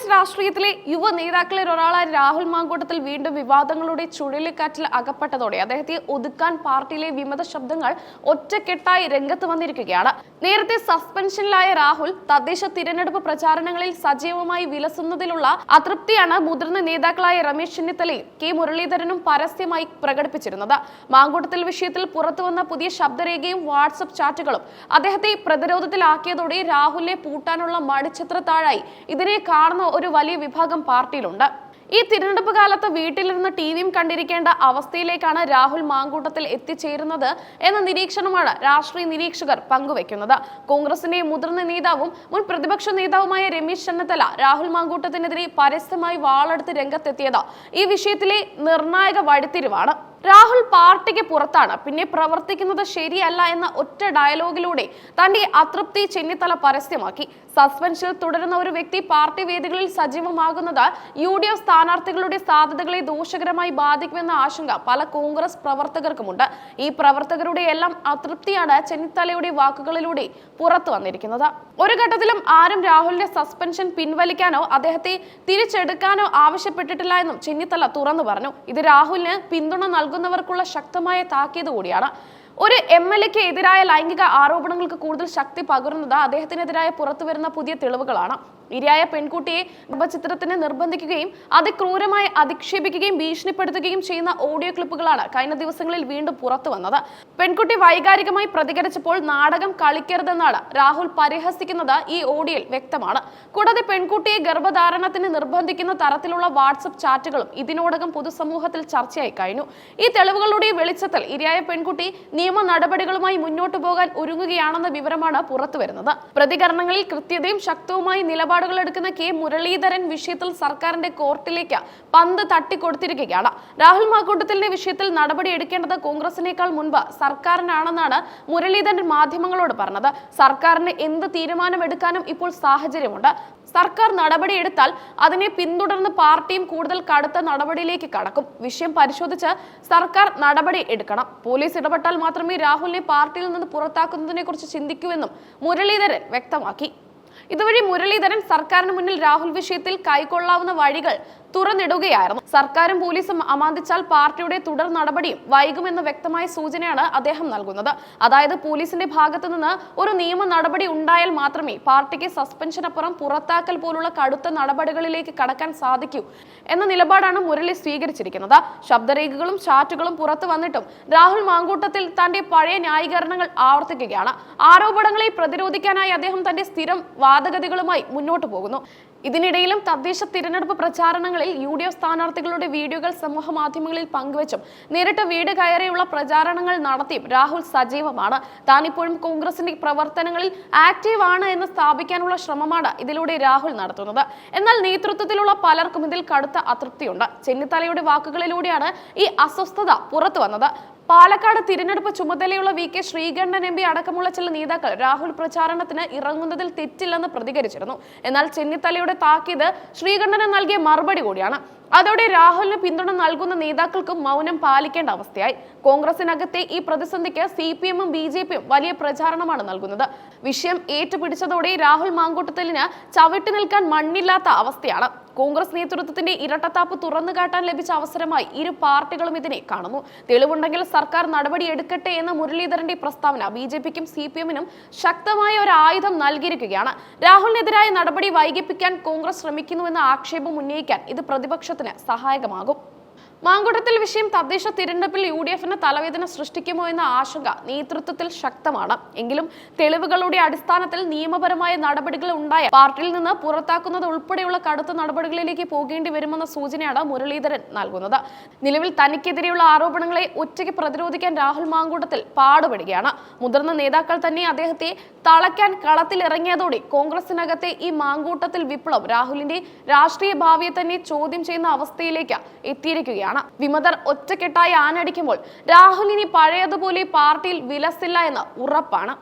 കോൺഗ്രസ് രാഷ്ട്രീയത്തിലെ യുവ നേതാക്കളിൽ ഒരാളായ രാഹുൽ മാങ്കൂട്ടത്തിൽ വീണ്ടും വിവാദങ്ങളുടെ ചുഴലിക്കാറ്റിൽ അകപ്പെട്ടതോടെ അദ്ദേഹത്തെ ഒതുക്കാൻ പാർട്ടിയിലെ വിമത ശബ്ദങ്ങൾ ഒറ്റക്കെട്ടായി രംഗത്ത് വന്നിരിക്കുകയാണ്. നേരത്തെ സസ്പെൻഷനിലായ രാഹുൽ തദ്ദേശ തിരഞ്ഞെടുപ്പ് പ്രചാരണങ്ങളിൽ സജീവമായി വിലസുന്നതിലുള്ള അതൃപ്തിയാണ് മുതിർന്ന നേതാക്കളായ രമേശ് ചെന്നിത്തലയും കെ മുരളീധരനും പരസ്യമായി പ്രകടിപ്പിച്ചിരുന്നത്. മാങ്കൂട്ടത്തിൽ വിഷയത്തിൽ പുറത്തുവന്ന പുതിയ ശബ്ദരേഖയും വാട്സപ്പ് ചാറ്റുകളും അദ്ദേഹത്തെ പ്രതിരോധത്തിലാക്കിയതോടെ രാഹുലിനെ പൂട്ടാനുള്ള മടിച്ചിത്രത്താഴായി ഇതിനെ കാണുന്ന ഒരു വലിയ വിഭാഗം പാർട്ടിയിലുണ്ട്. ഈ തിരഞ്ഞെടുപ്പ് കാലത്ത് വീട്ടിലിരുന്ന് ടി വിയും കണ്ടിരിക്കേണ്ട അവസ്ഥയിലേക്കാണ് രാഹുൽ മാങ്കൂട്ടത്തിൽ എത്തിച്ചേരുന്നത് എന്ന നിരീക്ഷണമാണ് രാഷ്ട്രീയ നിരീക്ഷകർ പങ്കുവെക്കുന്നത്. കോൺഗ്രസിന്റെ മുതിർന്ന നേതാവും മുൻ പ്രതിപക്ഷ നേതാവുമായ രമേശ് ചെന്നിത്തല രാഹുൽ മാങ്കൂട്ടത്തിനെതിരെ പരസ്യമായി വാളെടുത്ത് രംഗത്തെത്തിയത് ഈ വിഷയത്തിലെ നിർണായക വഴിത്തിരിവാണ്. രാഹുൽ പാർട്ടിക്ക് പുറത്താണ്. പിന്നെ പ്രവർത്തിക്കുന്നത് ശരിയല്ല എന്ന ഒറ്റ ഡയലോഗിലൂടെ തന്റെ അതൃപ്തി ചെന്നിത്തല പരസ്യമാക്കി. സസ്പെൻഷനിൽ തുടരുന്ന ഒരു വ്യക്തി പാർട്ടി വേദികളിൽ സജീവമാകുന്നത് യു ഡി എഫ് സ്ഥാനാർത്ഥികളുടെ സാധ്യതകളെ ദോഷകരമായി ബാധിക്കുമെന്ന ആശങ്ക പല കോൺഗ്രസ് പ്രവർത്തകർക്കുമുണ്ട്. ഈ പ്രവർത്തകരുടെ എല്ലാം അതൃപ്തിയാണ് ചെന്നിത്തലയുടെ വാക്കുകളിലൂടെ പുറത്തു വന്നിരിക്കുന്നത്. ഒരു ഘട്ടത്തിലും ആരും രാഹുലിന്റെ സസ്പെൻഷൻ പിൻവലിക്കാനോ അദ്ദേഹത്തെ തിരിച്ചെടുക്കാനോ ആവശ്യപ്പെട്ടിട്ടില്ല എന്നും ചെന്നിത്തല തുറന്നു പറഞ്ഞു. ഇത് രാഹുലിന് പിന്തുണ നൽകുന്നവർക്കുള്ള ശക്തമായ താക്കീത് കൂടിയാണ്. ഒരു എം എൽ എക്ക് എതിരായ ലൈംഗിക ആരോപണങ്ങൾക്ക് കൂടുതൽ ശക്തി പകരുന്നത് അദ്ദേഹത്തിനെതിരായ പുറത്തുവരുന്ന പുതിയ തെളിവുകളാണ്. ഇരയായ പെൺകുട്ടിയെ ഗർഭചിത്രത്തിന് നിർബന്ധിക്കുകയും അതിക്രൂരമായി അധിക്ഷേപിക്കുകയും ഭീഷണിപ്പെടുത്തുകയും ചെയ്യുന്ന ഓഡിയോ ക്ലിപ്പുകളാണ് കഴിഞ്ഞ ദിവസങ്ങളിൽ വീണ്ടും പുറത്തു വന്നത്. പെൺകുട്ടി വൈകാരികമായി പ്രതികരിച്ചപ്പോൾ നാടകം കളിക്കരുതെന്നാണ് രാഹുൽ പരിഹസിക്കുന്നത് ഈ ഓഡിയോയിൽ വ്യക്തമാണ്. കൂടാതെ പെൺകുട്ടിയെ ഗർഭധാരണത്തിന് നിർബന്ധിക്കുന്ന തരത്തിലുള്ള വാട്സപ്പ് ചാറ്റുകളും ഇതിനോടകം പൊതുസമൂഹത്തിൽ ചർച്ചയായി കഴിഞ്ഞു. ഈ തെളിവുകളുടെ വെളിച്ചത്തിൽ ഇരയായ പെൺകുട്ടി നിയമ നടപടികളുമായി മുന്നോട്ടു പോകാൻ ഒരുങ്ങുകയാണെന്ന വിവരമാണ് പുറത്തുവരുന്നത്. പ്രതികരണങ്ങളിൽ കൃത്യതയും ശക്തവുമായി നിലപാടുകൾ എടുക്കുന്ന കെ മുരളീധരൻ വിഷയത്തിൽ സർക്കാരിന്റെ കോർട്ടിലേക്ക് പന്ത് തട്ടിക്കൊടുത്തിരിക്കുകയാണ്. രാഹുൽ മാക്കൂട്ടത്തിന്റെ വിഷയത്തിൽ നടപടി എടുക്കേണ്ടത് കോൺഗ്രസിനേക്കാൾ മുൻപ് സർക്കാരിനാണെന്നാണ് മുരളീധരൻ മാധ്യമങ്ങളോട് പറഞ്ഞത്. സർക്കാരിന് എന്ത് തീരുമാനമെടുക്കാനും ഇപ്പോൾ സാഹചര്യമുണ്ട്. സർക്കാർ നടപടിയെടുത്താൽ അതിനെ പിന്തുടർന്ന് പാർട്ടിയും കൂടുതൽ കടുത്ത നടപടിയിലേക്ക് കടക്കും. വിഷയം പരിശോധിച്ച് സർക്കാർ നടപടി എടുക്കണം. പോലീസ് ഇടപെട്ടാൽ മാത്രമേ രാഹുലിനെ പാർട്ടിയിൽ നിന്ന് പുറത്താക്കുന്നതിനെ കുറിച്ച് ചിന്തിക്കൂവെന്നും മുരളീധരൻ വ്യക്തമാക്കി. ഇതുവഴി മുരളീധരൻ സർക്കാരിന് മുന്നിൽ രാഹുൽ വിഷയത്തിൽ കൈക്കൊള്ളാവുന്ന വഴികൾ തുറന്നിടുകയായിരുന്നു. സർക്കാരും പോലീസും അമാന്തിച്ചാൽ പാർട്ടിയുടെ തുടർ നടപടിയും വൈകുമെന്ന വ്യക്തമായ സൂചനയാണ് അദ്ദേഹം നൽകുന്നത്. അതായത് പോലീസിന്റെ ഭാഗത്തു നിന്ന് ഒരു നിയമ നടപടി ഉണ്ടായാൽ മാത്രമേ പാർട്ടിക്ക് സസ്പെൻഷനപ്പുറം പുറത്താക്കൽ പോലുള്ള കടുത്ത നടപടികളിലേക്ക് കടക്കാൻ സാധിക്കൂ എന്ന നിലപാടാണ് മുരളി സ്വീകരിച്ചിരിക്കുന്നത്. ശബ്ദരേഖകളും ചാറ്റുകളും പുറത്തു വന്നിട്ടും രാഹുൽ മാങ്കൂട്ടത്തിൽ തന്റെ പഴയ ന്യായീകരണങ്ങൾ ആവർത്തിക്കുകയാണ്. ആരോപണങ്ങളെ പ്രതിരോധിക്കാനായി അദ്ദേഹം തന്റെ സ്ഥിരം വാദഗതികളുമായി മുന്നോട്ടു പോകുന്നു. ഇതിനിടയിലും തദ്ദേശ തിരഞ്ഞെടുപ്പ് പ്രചാരണങ്ങളിൽ യു ഡി എഫ് സ്ഥാനാർത്ഥികളുടെ വീഡിയോകൾ സമൂഹ മാധ്യമങ്ങളിൽ പങ്കുവച്ചും നേരിട്ട് വീട് കയറിയുള്ള പ്രചാരണങ്ങൾ നടത്തിയും രാഹുൽ സജീവമാണ്. താൻ ഇപ്പോഴും കോൺഗ്രസിന്റെ പ്രവർത്തനങ്ങളിൽ ആക്റ്റീവ് ആണ് എന്ന് സ്ഥാപിക്കാനുള്ള ശ്രമമാണ് ഇതിലൂടെ രാഹുൽ നടത്തുന്നത്. എന്നാൽ നേതൃത്വത്തിലുള്ള പലർക്കും ഇതിൽ കടുത്ത അതൃപ്തിയുണ്ട്. ചെന്നിത്തലയുടെ വാക്കുകളിലൂടെയാണ് ഈ അസ്വസ്ഥത പുറത്തു വന്നത് പാലക്കാട് തിരഞ്ഞെടുപ്പ് ചുമതലയുള്ള V K Sreekandan M P അടക്കമുള്ള ചില നേതാക്കൾ രാഹുൽ പ്രചാരണത്തിന് ഇറങ്ങുന്നതിൽ തെറ്റില്ലെന്ന് പ്രതികരിച്ചിരുന്നു. എന്നാൽ ചെന്നിത്തലയുടെ താക്കീത് ശ്രീകണ്ഠന് നൽകിയ മറുപടി കൂടിയാണ്. അതോടെ രാഹുലിന് പിന്തുണ നൽകുന്ന നേതാക്കൾക്കും മൗനം പാലിക്കേണ്ട അവസ്ഥയായി. കോൺഗ്രസിനകത്തെ ഈ പ്രതിസന്ധിക്ക് സി പി എമ്മും ബി ജെ പിയും വലിയ പ്രചാരണമാണ് നൽകുന്നത്. വിഷയം ഏറ്റുപിടിച്ചതോടെ രാഹുൽ മാങ്കൂട്ടത്തിലിന് ചവിട്ടി നിൽക്കാൻ മണ്ണില്ലാത്ത അവസ്ഥയാണ്. കോൺഗ്രസ് നേതൃത്വത്തിന്റെ ഇരട്ടത്താപ്പ് തുറന്നു കാട്ടാൻ ലഭിച്ച അവസരമായി ഇരു പാർട്ടികളും ഇതിനെ കാണുന്നു. തെളിവുണ്ടെങ്കിൽ സർക്കാർ നടപടി എടുക്കട്ടെ എന്ന മുരളീധരന്റെ പ്രസ്താവന ബി ജെ പിക്കും സി പി എമ്മിനും ശക്തമായ ഒരു ആയുധം നൽകിയിരിക്കുകയാണ്. രാഹുലിനെതിരായ നടപടി വൈകിപ്പിക്കാൻ കോൺഗ്രസ് ശ്രമിക്കുന്നുവെന്ന ആക്ഷേപം ഉന്നയിക്കാൻ ഇത് പ്രതിപക്ഷത്തിന് സഹായകമാകും മാങ്കുട്ടത്തിൽ വിഷയം തദ്ദേശ തിരഞ്ഞെടുപ്പിൽ യു ഡി എഫിന് തലവേദന സൃഷ്ടിക്കുമോ എന്ന ആശങ്ക നേതൃത്വത്തിൽ ശക്തമാണ്. എങ്കിലും തെളിവുകളുടെ അടിസ്ഥാനത്തിൽ നിയമപരമായ നടപടികൾ ഉണ്ടായ പാർട്ടിയിൽ നിന്ന് പുറത്താക്കുന്നത് ഉൾപ്പെടെയുള്ള കടുത്ത നടപടികളിലേക്ക് പോകേണ്ടി വരുമെന്ന സൂചനയാണ് മുരളീധരൻ നൽകുന്നത്. നിലവിൽ തനിക്കെതിരെയുള്ള ആരോപണങ്ങളെ ഒറ്റയ്ക്ക് പ്രതിരോധിക്കാൻ രാഹുൽ മാങ്കൂട്ടത്തിൽ പാടുപെടുകയാണ്. മുതിർന്ന നേതാക്കൾ തന്നെ അദ്ദേഹത്തെ തളയ്ക്കാൻ കളത്തിലിറങ്ങിയതോടെ കോൺഗ്രസിനകത്തെ ഈ മാങ്കൂട്ടത്തിൽ വിപ്ലവം രാഹുലിന്റെ രാഷ്ട്രീയ ഭാവിയെ തന്നെ ചോദ്യം ചെയ്യുന്ന അവസ്ഥയിലേക്ക് എത്തിയിരിക്കുകയാണ്. വിമതർ ഒറ്റക്കെട്ടായി ആനടിക്കുമ്പോൾ രാഹുൽ ഇനി പഴയതുപോലെ പാർട്ടിയിൽ വിലസില്ല എന്ന് ഉറപ്പാണ്.